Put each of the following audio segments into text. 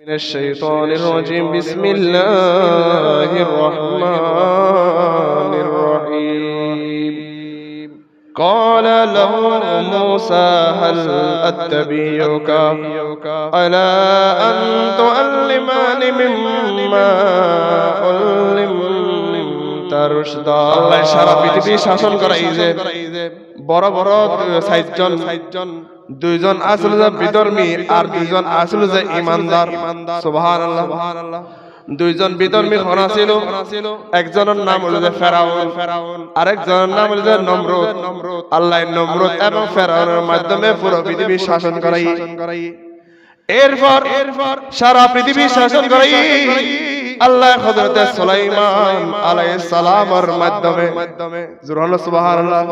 من الشيطان الرجيم بسم الله الرحمن الرحيم قال له موسى هل أتبعك على أن تعلمني مما علمت رشدا আল্লাহ সারা পৃথিবী শাসন করা এই যে বড় বড় দুইজন আসলে যে বিধর্মী আর দুইজন আসলে যে ইমানদার। সুবহানাল্লাহ। দুইজন বিধর্মী খনা ছিল একজনের নাম হলো যে ফেরাউন, আরেকজনের নাম হলো যে নমরুদ। আল্লাহ নমরুদ এবং ফেরাউনের মাধ্যমে পুরো পৃথিবী শাসন করাই। এরপর এরপর সারা পৃথিবী শাসন করাই। আল্লাহ হযরতে সুলাইমান আলাইহিস সালামের মাধ্যমে। জুরহান সুবহানাল্লাহ।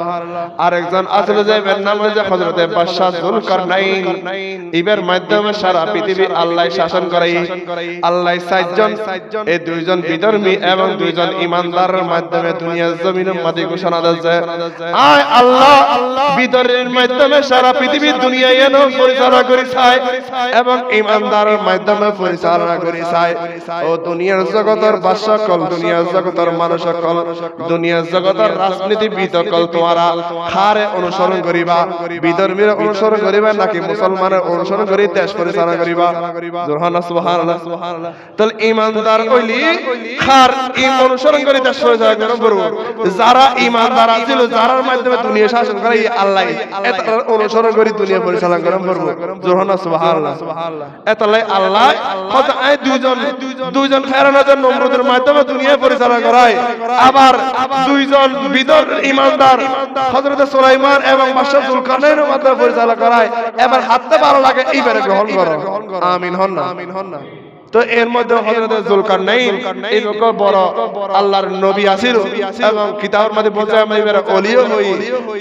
আরেকজন আসলে যে এর নাম হচ্ছে হযরতে বাদশাহ জুলকারনাইন। ইবের মাধ্যমে সারা পৃথিবী আল্লাহ শাসন করাই। আল্লাহ সাতজন, এই দুইজন বিধর্মী এবং দুইজন ইমানদারের মাধ্যমে দুনিয়ার জমিনের মাঝে ঘোষণা দিচ্ছে আয় আল্লাহ, বিধর্মীর মাধ্যমে সারা পৃথিবী দুনিয়া এন পরিচালনা করি চায় এবং ইমানদারের মাধ্যমে পরিচালনা করি চায় ও দুনিয়ার জগতের বাদশা কল দুনিয়ার জগতের মানুষ কল দুনিয়ার জগতের রাজনীতিবিদ কল তোমারা হারে অনুসরণ করিবা, বিধর্মীর অনুসরণ করিবা নাকি মুসলমানের অনুসরণ করি দেশ পরিচালনা করিবা? জোরহানা সুবহানাল্লাহ। তাহলে ইমানদার কইলি খার, ইম অনুসরণ করি দেশ পরিচালনা করব যারা ইমানদার আছিল, যারার মাধ্যমে দুনিয়া শাসন করে, এই আল্লাহ এটার অনুসরণ করি দুনিয়া পরিচালনা করব জোরহানা সুবহানাল্লাহ। এতালাই আল্লাহ কত আই দুইজন দুইজন ফেরানোর নম্রদের মাধ্যমে দুনিয়া পরিচালনা করায়। আবার দুইজন বিদর ইমানদার হজরত সুলাইমান এবং মাসাদুল খানের মাধ্যমে পরিচালনা করায়। এবার হাতে ভালো লাগে, এইবারে গ্রহণ করো। আমিন হন না আমিন হন না। তো এর মধ্যে হযরত জুলকারনাইন এই লোক বড় আল্লাহর নবী আছিল এবং কিতাবের মধ্যে বলছে আমি এবারে ওলিও হই।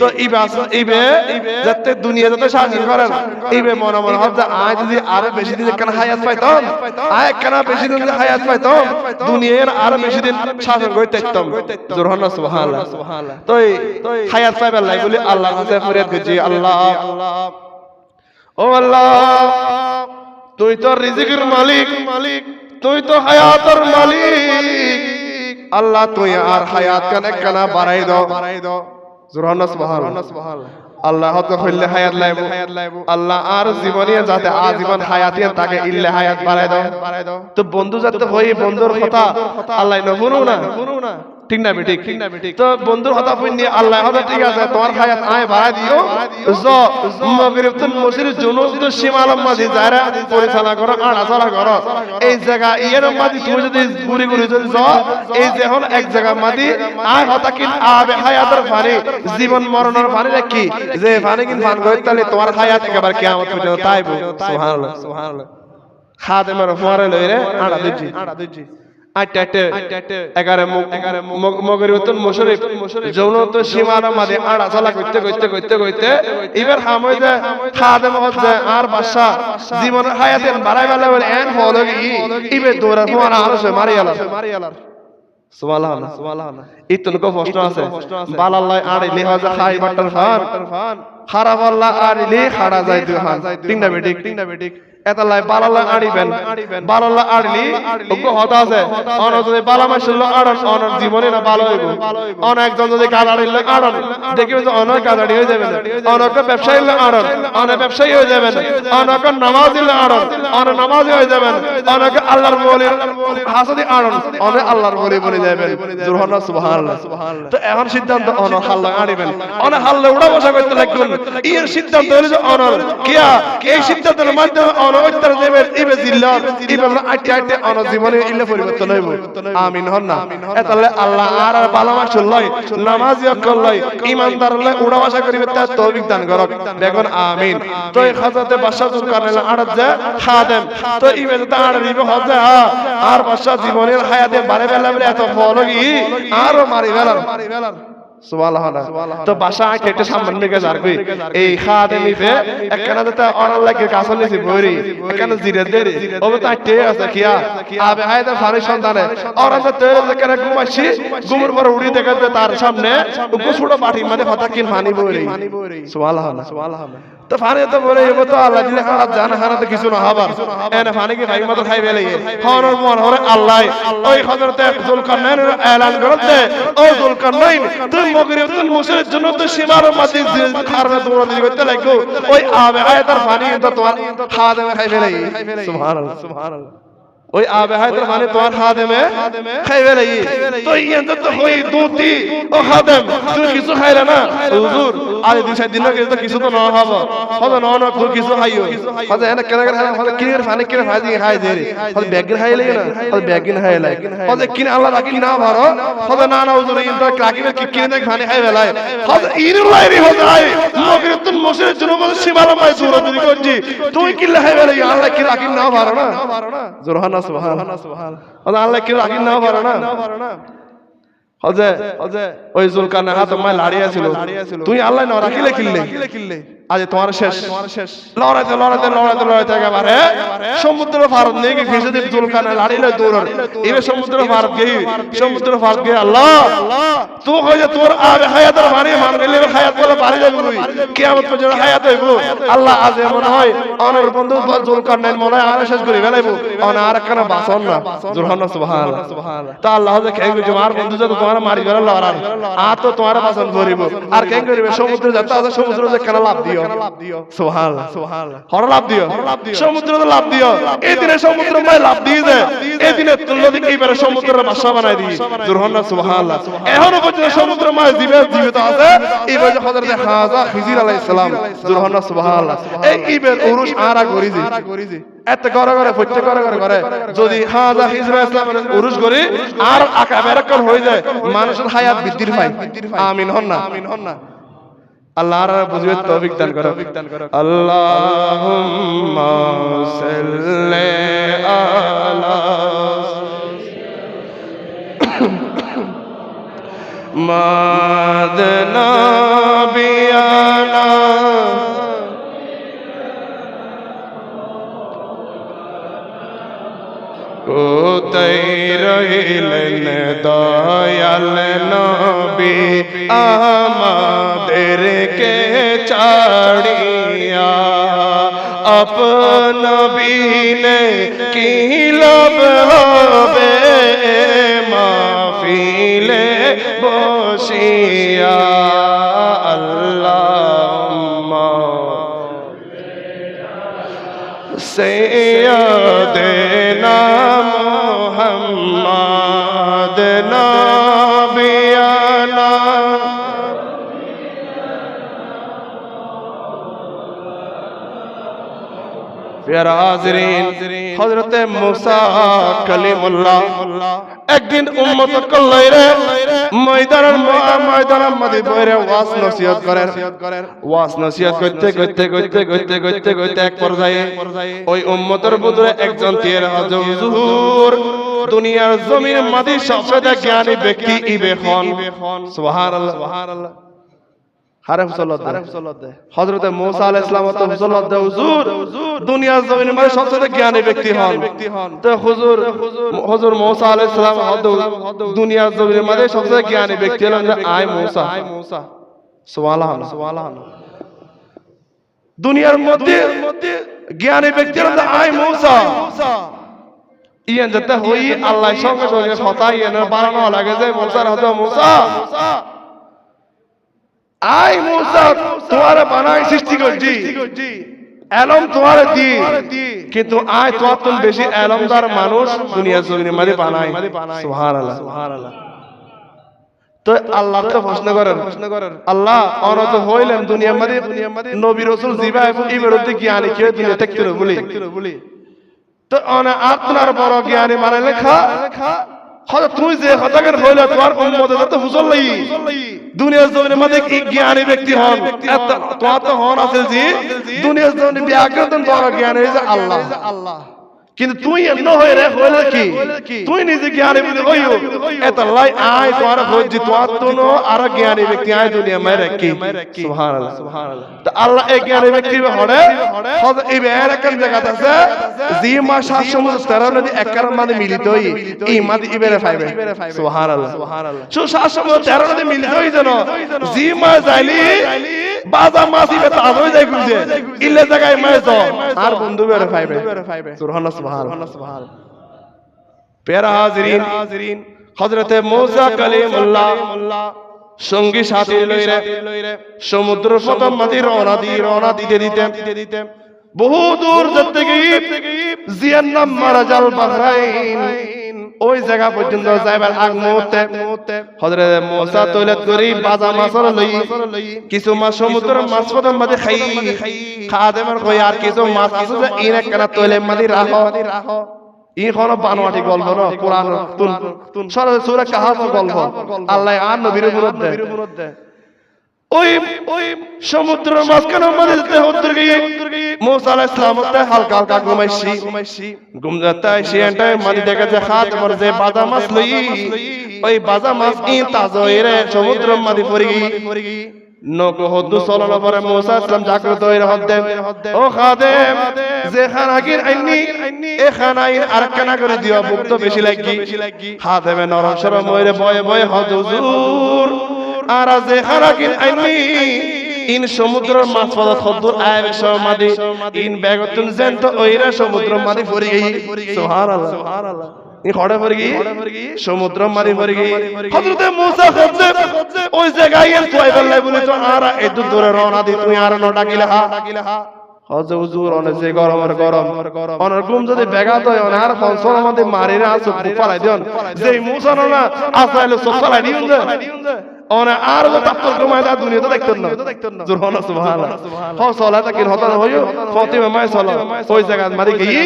তো ইবে ইবে যাতে দুনিয়া যাতে শাসন করেন ইবে মনে মনে হবে যে আজ যদি আরও বেশি দিন কেন হায়াত পাইতাম? আয় কেন বেশি দিন হায়াত পাইতাম? দুনিয়ার আরও বেশি দিন শাসন করতে থাকতাম। জোরহান সুবহানাল্লাহ। তো হায়াত পাইবার লাই বলি, আল্লাহর কাছে ফরিয়াদ করছি আল্লাহ। ও আল্লাহ। তুই তো রিজিকের মালিক। মালিক তুই তো হায়াতের মালিক। আল্লাহ, তুই আর হায়াত কানে কানা বাড়াই দাও। বাড়াই দাও আল্লাহ হতে হইলে হায়াত লাইব। আল্লাহ, আর যাতে হায়াতিয়ান তাকে ইল্লে হায়াত বাড়াই দাও। তো বন্ধু যাতে হই, বন্ধুর কথা আল্লাহ ন না। ঠিক না বেঠিক। ঠিক না বেঠিক। তো বন্ধুর কথা শুনি আল্লাহ হবে ঠিক আছে তোমার হায়াত আয় বাড়াই দিও। জ মগরিব তুন মসজিদ জুনুস তো সীমালম মাঝি যারা পরিচালনা করো আড়া চলা করো। এই জায়গা ইয়ের মাঝি তুমি যদি ঘুরি ঘুরি যদি এই যে হল এক জায়গা মাঝি আয় হতা কিন আবে হায়াতের ফানি জীবন মরণের ফানি কি? যে ফানি কিন ফান করে তাহলে তোমার হায়াত একেবারে কিয়ামত পর্যন্ত তাইবো। সুবহানাল্লাহ। সুবহানাল্লাহ। খাদেমের ফুয়ারে লইরে আড়া দিচ্ছি। আড়া দিচ্ছি। আর বাসা জীবনের হায়াতেন বাড়াই বেলা বলে এন ফলো ইবে দৌড়া তোমার আরও সে মারি আলার। মারি আলার সুবহানাল্লাহ। সুবহানাল্লাহ ইতন কো প্রশ্ন আছে। বালাল্লাহ আড়ি লিহা যা খাই বাটার ফান। খারাপ আল্লাহ আড়িলি খাড়া যায় ঠিক না বেটিক ঠিক না বেটিক এতালাই বালাল্লাহ আড়িবেন। বালাল্লাহ আড়লি ওগো হতা আছে। অন যদি বালা মাসুল্ল আড়ন, অন জীবনে না ভালো হইব। অন একজন যদি কাল আড়িল আড়ন, দেখিবে যে অনেক কাল আড়ি যাবে অনেক ব্যবসায়ী হলে আড়ন অনেক ব্যবসায়ী হয়ে যাবেন। অনেক নামাজ দিলে আড়ন অনেক নামাজি হয়ে যাবেন। অনেক আল্লাহর বলির হাসদি আড়ন অনেক আল্লাহর বলি বলে যাবেন জুরহানা সুবহানাল্লাহ। তো এখন সিদ্ধান্ত অন হাল্লা আড়িবেন। অনেক হাল্লা উড়া বসা করতে লাগবেন এর সিদ্ধান্ত হলো যে অনর। কিয়া? এই সিদ্ধান্তের মাধ্যমে অন উত্তর দেবেন ইবে জিল্লা ইবে আটে অন জীবনে পরিবর্তন হইব। আমিন হন না। আল্লাহ আর আর লই নামাজি লই ইমানদার লই উড়া করিবে তৌফিক দান করক। দেখুন, আমিন। তো এই খাজাতে বাদশা জুল কারনে আড়ত যে খাদেম। তো ইবে আর রিবে হজে আর বাদশা জীবনের হায়াতে বারে বেলা বলে এত ফল আরও মারি বেলার তো বাসা কেটে সামনে মেগে যার কই? এই খাদে একখানা যেটা অনার লাগে কাছে নিছি বইরি এখানে জিরে দেরি। ওবে তো আটে আছে কিয়া? আবে হায়দা ফারি সন্তানে। অরান তো তেল যেখানে ঘুমাইছি ঘুমের পর উড়ি দেখে তার সামনে গুছুড়ো বাটি মানে হতা কিন ফানি বইরি। সুবহানাল্লাহ। সুবহানাল্লাহ। তো ফানে তো বলে এবো তো আল্লাহ দিলে হারা জান হারা তো কিছু না হবার এনে ফানে কি ভাই মতো খাই বেলে হরর মন, হরে আল্লাহ। ওই হযরতে জুলকারনাইন এলান করতে, ও জুলকারনাইন, তুই মগরিব, তুই মুসের জন্য তো সীমার মাঝে খারবে দৌড় দিয়ে করতে লাগো ওই আবে আয়াতার ফানি, তো তোমার খাদে খাই বেলে সুবহানাল্লাহ সুবহানাল্লাহ। ওই আবে হায়দার মানে তোমার খাদেমে? খাইবে লাগি তো ইয়ান তো হই দুটি ও খাদেম তুই কিছু খাইলা না? হুজুর আজ দুই চার দিন আগে তো কিছু তো না হব। হবে না না তুই কিছু খাইও। হবে এনে কেন কেন হবে কিনের ফানে কিনের ফাজি খাই দে হবে ব্যাগিন খাই লাগে না? হবে ব্যাগিন খাই লাগে হবে কিন আল্লাহ রাখি না ভারো হবে না না হুজুর ইন তো রাখিবে কি কিনে দেখ ফানে খাই বেলায় হবে ইনুর লাইরি হবে আই। মশরে জন্য বল সীমালা মাই জোর দিদি করছি। তুই কি খাই বেলায় আল্লাহ কি রাখি না ভারো না? জোরহানা আল্লাহ রাখি না না। হজে ওই হাত তুই আল্লাহ না রাখিলে কিনলে আজ তোমার শেষ। লড়াইতে লড়াইতে লড়াইতে লড়াইতে একেবারে সমুদ্র ভারত নিয়ে গিয়ে ঘেসে দিয়ে জুলকানে লাড়িলে এবার সমুদ্র ভারত গিয়ে সমুদ্র ভারত গিয়ে আল্লাহ তো তোর আর হায়াতের বাড়ি মান গেলে হায়াত বলে বাড়ি যাবে তুই। কিয়ামত পর্যন্ত হায়াত হইব। আল্লাহ আজ এমন হয় অনেক বন্ধু জুলকার নাই মনে হয় আর শেষ করে ফেলাইবো। অনে আর একখানা বাসন না। জুরহান সুবহান তা আল্লাহ যে কেন তোমার বন্ধু যত তোমার মারি গেল লড়ার আ তো তোমার বাসন করিব আর কেন করিবে? সমুদ্র যাতে আছে সমুদ্র যে কেন লাভ দিও? সুবহান সুবহান হর লাভ দিও। সমুদ্র লাভ দিও। এই দিনে সমুদ্র লাভ দিয়ে দে এই দিনে নদী এইবারে সমুদ্রের বাসা বানাই দি জুরহান সুবহানাল্লাহ। এখনও পর্যন্ত সমুদ্র মাই জীবিত আছে। এইবার যে হযরত হাজা খিজির আলাইহিস সালাম। জুরহান সুবহানাল্লাহ। এই ইবের উরুস আরা করিজি এত করে করে ফুটতে করে করে করে। যদি হাজা খিজির ইসলামের উরুস করি আর আকা হয়ে যায় মানুষের হায়াত বৃদ্ধির পায় আমিন হন না। আমিন হন না। আল্লাহ আর বুঝবে তৌফিক দান করো। আল্লাহুম্মা সাল্লি আলা মাদনা বিয়ানা কোতাই রইলেন দয়াল নবী আমাদেরকে ছাড়িয়া আপন বিনে কি লাভ হবে মাফিলে বসিয়া আল্লাহ সে দেনা প্যারা হাজরিন, হযরত মুসা কালিমুল্লাহ, একদিন উম্মত কল্লাই রে ময়দানের ময়দানের মধ্যে বইরে ওয়াজ নসিহত করেন। ওয়াজ নসিহত করতে করতে করতে করতে করতে করতে এক পর্যায়ে ওই উম্মতের বুদরে একজন তীর হুজুর, দুনিয়ার জমির মাঝে সবচেয়ে জ্ঞানী ব্যক্তি ইবে খন সুবহানাল্লাহ সুবহানাল্লাহ। হারে হুসলত দে। হযরতে মূসা আলাইহিস সালাম তো হুসলত দে। হুজুর দুনিয়ার জমিনের মধ্যে সবচেয়ে জ্ঞানী ব্যক্তি হন। তো হুজুর হুজুর মূসা আলাইহিস সালাম দুনিয়ার জমিনের মধ্যে সবচেয়ে জ্ঞানী ব্যক্তি হলেন যে আয় মূসা। সুবহানাল্লাহ। সুবহানাল্লাহ। দুনিয়ার মধ্যে জ্ঞানী ব্যক্তি হলেন যে মূসা। ইয়ান যাতে হই আল্লাহ সঙ্গে সঙ্গে কথা ইয়ানের বাড়ানো লাগে যে মূসার হতো মূসা। আই মুসা, তোমার বানাই সৃষ্টি করছি। এলম তোমার দি কিন্তু আয় তোমার তুন বেশি এলমদার মানুষ দুনিয়া জমিনের মাঝে বানাই। সুবহানাল্লাহ। সুবহানাল্লাহ তো আল্লাহ তো প্রশ্ন করেন, আল্লাহ অনত হইলেন দুনিয়ার মাঝে নবী রাসূল জিবা এই বিরুদ্ধে জ্ঞানী কি দুনিয়া দেখতে বলি। তো অনে আপনার বড় জ্ঞানী মানে লেখা, হয়তো তুই যে হতাকের হইলে তোমার উম্মতে তো হুজুর লই দুনিয়ার জমিনের মধ্যে কি জ্ঞানী ব্যক্তি হন। তো হন আছে জি দুনিয়ার জমিনে ব্যাকরণ বড় জ্ঞান হয়েছে আল্লাহ আল্লাহ। কিন্তু তুই এমন হয়ে রে হইলে কি? তুই নিজে জ্ঞানী বলে হইও। এত লাই আয় তোমার হজ্জি তোমার তুনো আর জ্ঞানী ব্যক্তি আয় দুনিয়া মেরে কি সুবহানাল্লাহ। সুবহানাল্লাহ। তো আল্লাহ এই জ্ঞানী ব্যক্তি হড়ে হদ এই বের একন জায়গা আছে জি মা সাত সমুদ্র তেরো নদী একর মানে মিলিত হই। এই মাদি ইবেরে ফাইবে। সুবহানাল্লাহ। সুবহানাল্লাহ। সো সাত সমুদ্র তেরো নদী মিলিত হই যেন জি মা যাইলি বাজা মাসি বে তাজ হই যায় গুজে ইলে জায়গায় মাই তো আর বন্ধু বেরে ফাইবে সুবহানাল্লাহ প্যারা হাজরিন হযরতে মূসা কালিমুল্লাহ সঙ্গী সাথী লইরে সমুদ্র প্রথম মাটি রওনা দি রওনা দিতে দিতে দিতে বহু দূর যেতে গিয়ে জিয়ার নাম মারাজাল বাহরাইন। ওই জায়গা পর্যন্ত যাইবার আগ মুহূর্তে হযরত মুসা তৈলাত করি বাজা মাছর লই, কিছু মাছ সমুদ্র মাছ প্রথম মাঝে খাই, খাদেমার কই আর কিছু মাছ আছে যে ইন একখানা তৈলে মাঝে রাখ ই কোন বানোয়াটি গল্প ন কোরআন তুন সূরা কাহাফ গল্প। আল্লাহ আর নবীর বিরুদ্ধে ওই ওই সমুদ্রের মাঝখানে হত্তর গিয়ে আলাইহিস হালকা হালকা ঘুমাইছি। এন্টাই মাদি দেখে যে হাত যে মাছ লই। ওই মাছ তাজা এরে সমুদ্র চলানো পরে ইসলাম ও খাদেম, যে আইনি, এ আর কানা করে দিও, ভুক্ত বেশি লাগি। নরম সরম হইরে বয়ে বয়ে হদ হুজুর। আর যে খানাগির আইনি। ইন সমুদ্রের মাছ পদার্থ হদ্দুর আয় সমাধি ইন বেগতুন জেন্ত ওইরা সমুদ্র মাদি ফরি গই সুবহানাল্লাহ। সুবহানাল্লাহ খড়ে পড়ে গিয়ে সমুদ্র মারি পড়ে গিয়ে। হযরতে মুসা খদ্দে ওই জায়গায় তুই বললাই বলে তো আর এত দূরে রওনা দি তুই আর ন ডাকিলে হা। ডাকিলে হা হুজুর অনে যে গরমের গরম। অনের ঘুম যদি বেগাত হয় অনে আর ফনসর মধ্যে মারি না আসো ফালাই দিন যে মুসা না আসাইলো, সব ফালাই দিন অনে আর তো তাপ্তর ঘুমায় দা তো দেখতেন না। জোর হনা সুবহানাল্লাহ। হ সলা তাকিন হতান হইও, ফাতিমা মাই সলা ওই জায়গা মারি গই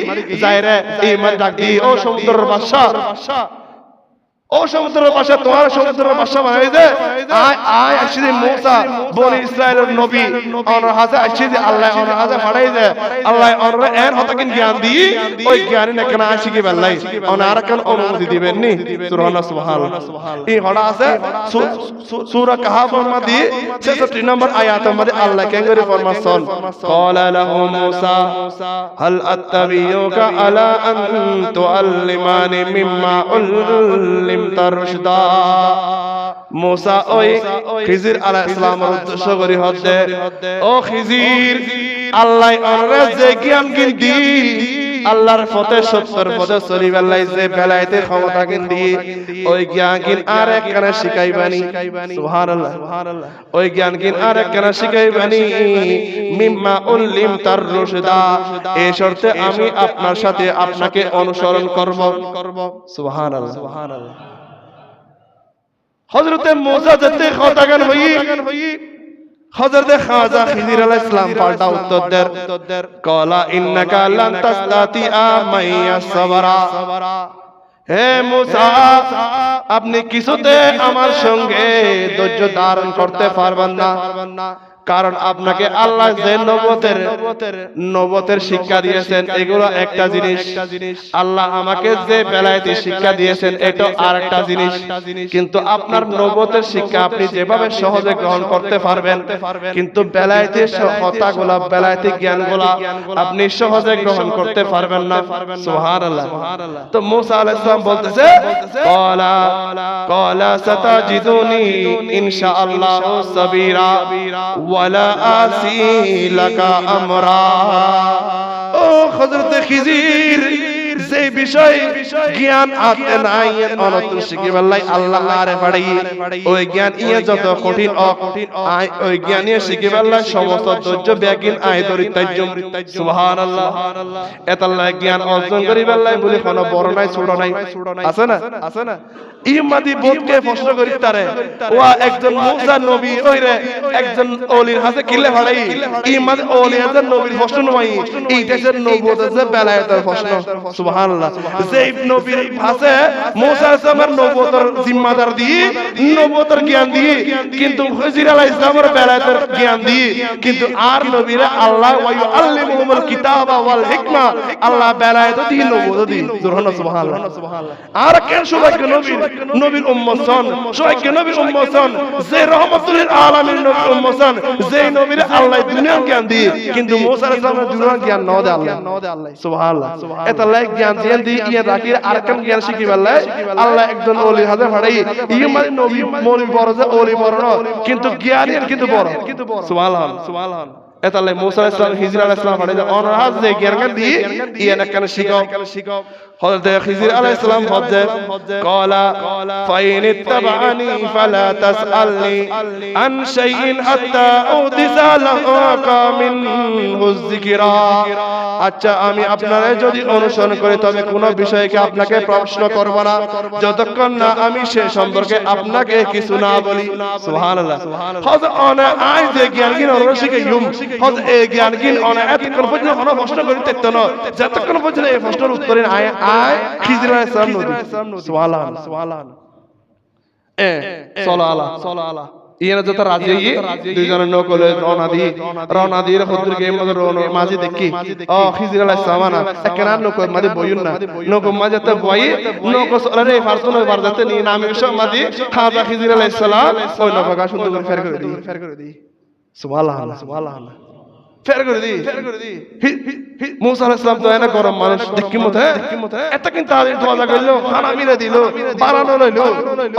যায়রে এই মারি ডাক দি ও সমুদ্রের বাদশা ও সমুদ্রের পাশে, তোমার সমুদ্রের পাশে বানাই দে। আয় আয় আসিদি মুসা, বনি ইসরায়েলের নবী। অনর হাজে আসিদি আল্লাহ অনর হাজে ফাড়াই দে। আল্লাহ অনর এর হতকিন জ্ঞান দি, ওই জ্ঞানী না কেন আসি কি অন আর কেন অনুমতি দিবেন নি? সুবহানাল্লাহ সুবহানাল্লাহ এই হড়া আছে সূরা কাহাফের মধ্যে 66 নম্বর আয়াতের মধ্যে আল্লাহ কেন করে ফরমাসন? ক্বালা লাহু মুসা, হাল আত্তাবিউকা আলা আন তুআল্লিমানি মিম্মা উল্লিম আল্লাহর পথে সত্যের পথে চলিবার যে বেলাইতে ক্ষমতা কিন দি ওই জ্ঞান কিন আর একখানা শিখাইবানি। ওই জ্ঞান কিন আর একখানা শিখাইবানি। মিম্মা উল্লিম তার এই শর্তে আমি আপনার সাথে আপনাকে অনুসরণ করব। করব সুবহানাল্লাহ সুবহানাল্লাহ। হযরতে মোজা যেতে খতাগান হই। হজরতে খাজা খিজির আলাইহিস সালাম পাল্টা উত্তর দেন। কলা ইন্নাকা লান আমাইয়া সাবরা। হে মুসা, আপনি কিছুতে আমার সঙ্গে ধৈর্য ধারণ করতে পারবেন না। কারণ আপনাকে আল্লাহ যে নবতের নবতের শিক্ষা দিয়েছেন এগুলো একটা জিনিস। আল্লাহ আমাকে যে বেলায়েতে শিক্ষা দিয়েছেন এটা আর একটা জিনিস। কিন্তু আপনার নবতের শিক্ষা আপনি যেভাবে সহজে গ্রহণ করতে পারবেন কিন্তু বেলায়েতে কথাগুলা বেলায়েতে জ্ঞানগুলা আপনি সহজে গ্রহণ করতে পারবেন না। সুবহানাল্লাহ। তো মুসা আলাইহিস সালাম বলতেছে ক্বালা ক্বালা সাতাজিদুনি ইনশাআল্লাহ সাবিরা। ওয়ালা আসি লাকা আমরা ও হযরত খিজির যে বিষয় জ্ঞান আতে নাই অনত আল্লাহ আরে ওই জ্ঞান ইয়ে যত কঠিন অকঠিন আই ওই জ্ঞান ইয়ে সমস্ত ব্যাগিন দরিতাজ্য সুবহানাল্লাহ। জ্ঞান অর্জন বলি, কোন বড় নাই, ছোট নাই। আছে না? আছে না? ইমাদি বোধকে প্রশ্ন করি তারে, ওয়া একজন মুসা নবী ওইরে একজন ওলির হাতে কিলে ভাড়াই ইমাদি নবীর প্রশ্ন নয়। এই দেশের প্রশ্ন সুবহান সুবহানাল্লাহ। যেই নবীর ভাষে মুসা ইসলামের নবুয়তের জিম্মাদার দিয়ে নবুয়তের জ্ঞান দিয়ে কিন্তু খিজির আলাইহিস সালামের বেলায়েতের জ্ঞান দিয়ে কিন্তু আর নবীরে আল্লাহ ওয়া ইউআল্লিমুহুমুল কিতাবা ওয়াল হিকমা আল্লাহ বেলায়েত দিয়ে নবুয়ত দিয়ে সুবহানাল্লাহ সুবহানাল্লাহ। আর কেন সৌভাগ্য নবীর? নবীর উম্মত সন সৌভাগ্য নবীর উম্মত সন যে রহমতুল আলামিন নবীর উম্মত সন নবীর আল্লাহ দুনিয়ার জ্ঞান দিয়ে কিন্তু মুসা আলাইহিস সালামের দুনিয়ার জ্ঞান ন দে আল্লাহ। সুবহানাল্লাহ। এটা লাইক জ্ঞান দিয়ে দিয়ে ইয়া রাখির আর কেন জ্ঞান শিখি বেলায় আল্লাহ একজন ওলি হাজার ফাড়াই ইয়ে মানে নবী মৌলী বড় যে ওলি বড় কিন্তু জ্ঞানের কিন্তু বড়। সুবহানাল্লাহ। সুবহানাল্লাহ। এতালে ইসলাম ইসলাম কেন শিখাও। আলাইহিস সালাম হজ্জে ফাইন ইত্তাবানি ফালা তাসআলনি আন শাইইন হাত্তা উদিসা লাকা আচ্ছা আমি আপনারা যদি অনুসরণ করি, তবে কোন বিষয়কে আপনাকে প্রশ্ন করব না। যতক্ষণ না আমি সে সম্পর্কে আপনাকে কিছু না বলি। সুবহানাল্লাহ। হযরত এই জ্ঞান গিন অনে এতক্ষণ পর্যন্ত অনে প্রশ্ন করি তেত না যতক্ষণ পর্যন্ত এই প্রশ্নের উত্তরে আয় আয় খিজির আলাইহিস সালাম নবী সুবহানাল্লাহ সুবহানাল্লাহ এ চলো আলা। চলো যত রাজি দুইজনের নকলে রওনা দি রওনা দি হদ্দুর গে মধ্যে রওনা মাঝি দেখি। ও খিজির আলাইহিস সালাম একখানা মাঝে বইউন না। নক মাঝে তো বই নক সলারে ফারসুন বার নি নামে সব মাঝি খাজা খিজির সালাম। ওই নকগা সুন্দর করে ফের করে দি ফের করে দি সুবহানাল্লাহ সুবহানাল্লাহ ফের করে দি ফের করে দি মুসা আলাইহিস সালাম তো এনা গরম মানুষ। দেখি মতে এত কিন্তু তো আজা কইলো খানা মিলে দিল বারানো লইলো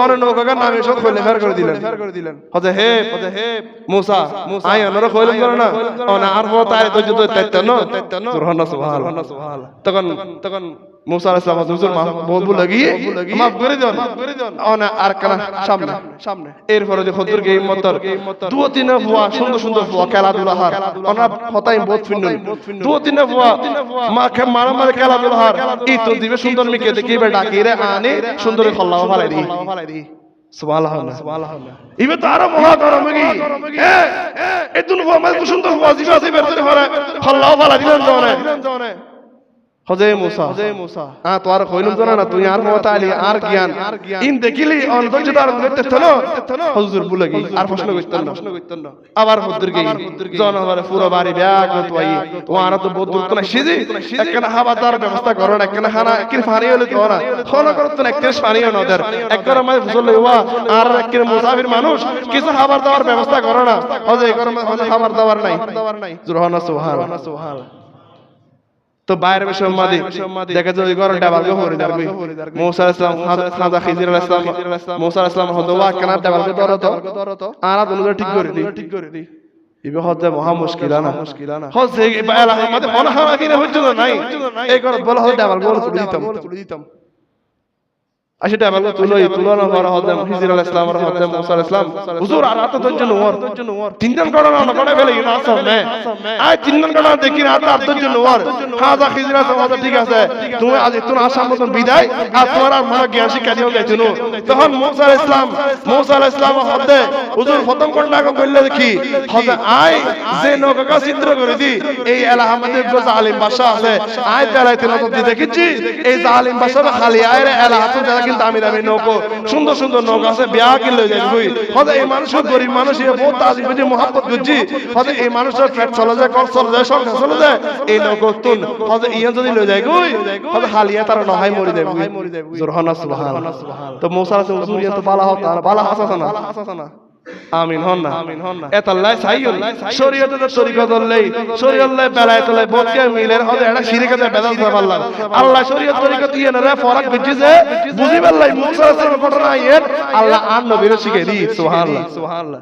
অরে নৌকা নামে সব কইলে ফের করে দিলেন। ফের করে দিলেন হতে হে হতে হে মুসা আই অনর কইলেন করে না? অনা আর হো তাই তো যুদ্ধ তাইতে ন? সুবহানাল্লাহ সুবহানাল্লাহ সুবহানাল্লাহ। তখন তখন মুসা আলাইহিস হুজুর বলবু লাগিয়ে মাফ করে দেন অনা আর কানা সামনে সামনে এরপরে যে খদ্দুর গে মতর দু তিন ফুয়া সুন্দর সুন্দর ফুয়া খেলাধুলা হার অনা হতাই বহুত ফিন্নন দু তিন ফুয়া মা খে মারা মারে খেলাধুলা হার এই তো দিবে সুন্দর মিকে দেখি বে ডাকি রে আনে সুন্দর খল্লাও ফালাই দি সুবহানাল্লাহ সুবহানাল্লাহ ইবে তো আরও মহা গরম কি এ এতুন ফুয়া সুন্দর ফুয়া জিবা আছে করে হরে খল্লাও ফালাই দিলেন জনে হজে মুসা। হজে মুসা। আ তো আর কইলুম তো না তুই আর মত আলি আর জ্ঞান। ইন দেখিলি অন্তর্য তার দেখতে থলো হুজুর বুলাগি আর প্রশ্ন কইতেন না প্রশ্ন কইতেন না। আবার হুজুর গই জন আবার পুরো বাড়ি ব্যাগ তো ও আর তো বহুত দূর তো না সিজি। একখানা হাবাদার ব্যবস্থা করো না একখানা খানা কি ফানি হলো তো না। খানা করো তো একটা পানিও না ওদের। একবার আমাদের ফুসল লইবা আর একখানা মুসাফির মানুষ কিছু খাবার দাবার ব্যবস্থা করো না। হজে করো হজে খাবার দাবার নাই। জুরহানা সুবহান। সুবহান। তো বাইরে বসে মাদি দেখা যায় ওই ঘরে ডাবাল গো হরি দারবি মুসা ইসলাম খাজা খিজির ইসলাম মুসা ইসলাম হতো ওয়া কেনা ডাবাল গো দরত আর দুনো ঠিক করে দি ঠিক করে দি ইবে হজে মহা মুশকিল না মুশকিল না হজে বাইলা আমাদের মনে হয় কি হচ্ছে না নাই। এই ঘরে বলা হয় ডাবাল গো তুলে দিতাম। তুলোই তুলনা করা হতে খিজির ইসলাম আর মুসা ইসলাম হুজুর আর আত দজন ওর তিনজন করা না করা ফেলে না সামনে আই তিনজন দেখি না দজন ওর ইসলাম ঠিক আছে তুমি আজ মতন বিদায় আর তোমার আর জ্ঞান শিক্ষা দিও তখন মুসা ইসলাম মুসা ইসলাম হতে হুজুর খতম কইলে দেখি? হতে আই যে নৌকা চিত্র করে দি এই এলাহামদের যে জালিম আছে আই বেলাইতে নতুন দেখেছি এই জালিম বাদশা খালি আয় রে দামি দামি নৌকো সুন্দর সুন্দর নৌকা আছে বিয়া কিনলে যাই বুই হতে এই মানুষ গরিব মানুষ এ বহুত তাজিম বুঝি মহাপত করছি হতে এই মানুষের পেট চলে যায় কর চলে যায় সংসার চলে যায় এই নৌকো তুন হতে ইয়া যদি লই যায় গুই হতে হালিয়া তার নহাই মরি যায় বুই জোরহানা সুবহান তো মুসা আছে তো বালা হতা বালা হাসানা হাসানা আমিন হন না। আমিন হন না। এতাল্লাই সাইয়ুল শরীয়তে তো শরীয়ত লই শরীয়ত লই বেলায়েত লই বদকে মিলের হদে এটা শিরকে বেদাল সব আল্লাহ শরীয়ত তরিকত দিয়ে না রে ফরাক মুসা ঘটনা আল্লাহ আর নবীর শিখে দি সুবহানাল্লাহ। সুবহানাল্লাহ।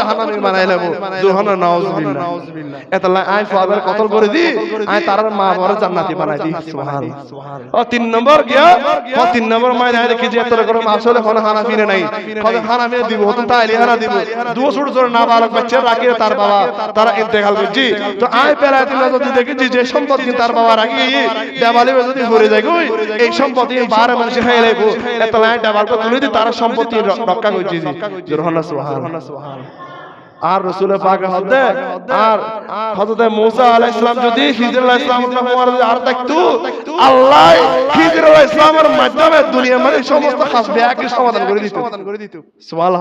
জাহান্নামী নাউজুবিল্লাহ। আই ফাদার কতল করে দি? আই তার মা বড় জান্নাতি বানাই দি। সুবহানাল্লাহ। ও তিন নম্বর গিয়া, ও তিন নম্বর মাই যে করে নাই। দিব দিব। না বালক বাচ্চা তার বাবা, তারা ইন্তেকাল তো আই যদি দেখি যে সম্পত্তি তার বাবা রাখি। যদি ঘুরে যায় কই? এই সম্পত্তি বারে মানুষ খাই লাইবো এত লাই দেবাল তো তুলে দি, তার সম্পত্তি রক্ষা করছি। জোরহানা সুবহান আর রসুল পাকে হতে আর হযরত মুসা আলাইহিস সালাম যদি খিজির আলাইহিস সালাম আর দেখতো, আল্লাহ খিজির আলাইহিস সালামের মাধ্যমে দুনিয়ার মানে সমস্ত খাস ব্যাকে সমাধান করে দিত। সুবহানাল্লাহ।